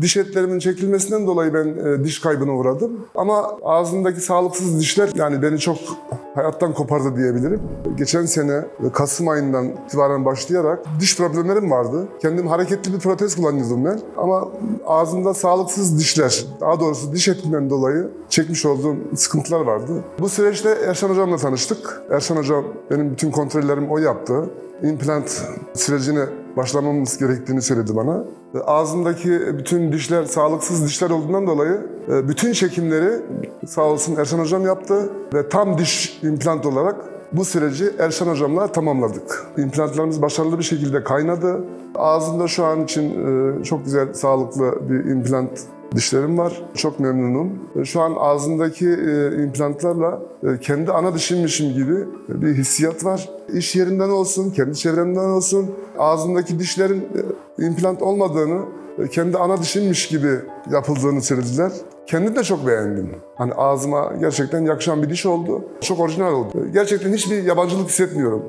Diş etlerimin çekilmesinden dolayı ben e, diş kaybına uğradım. Ama ağzımdaki sağlıksız dişler yani beni çok hayattan kopardı diyebilirim. Geçen sene e, Kasım ayından itibaren başlayarak diş problemlerim vardı. Kendim hareketli bir protez kullanıyordum ben. Ama ağzımda sağlıksız dişler, daha doğrusu diş etinden dolayı çekmiş olduğum sıkıntılar vardı. Bu süreçte Erşan Hocam'la tanıştık. Erşan Hocam benim bütün kontrollerimi o yaptı. İmplant sürecine başlamamız gerektiğini söyledi bana. E, Ağzımdaki bütün dişler sağlıksız dişler olduğundan dolayı e, bütün çekimleri sağ olsun Erşan Hocam yaptı ve tam diş implant olarak bu süreci Erşan Hocam'la tamamladık. İmplantlarımız başarılı bir şekilde kaynadı. Ağzımda şu an için e, çok güzel, sağlıklı bir implant dişlerim var. Çok memnunum. E, Şu an ağzımdaki e, implantlarla e, kendi ana dişimmişim gibi bir hissiyat var. İş yerinden olsun, kendi çevremden olsun ağzımdaki dişlerin implant olmadığını, kendi ana dişimmiş gibi yapıldığını söylediler. Kendim de çok beğendim. Hani ağzıma gerçekten yakışan bir diş oldu. Çok orijinal oldu. Gerçekten hiçbir yabancılık hissetmiyorum.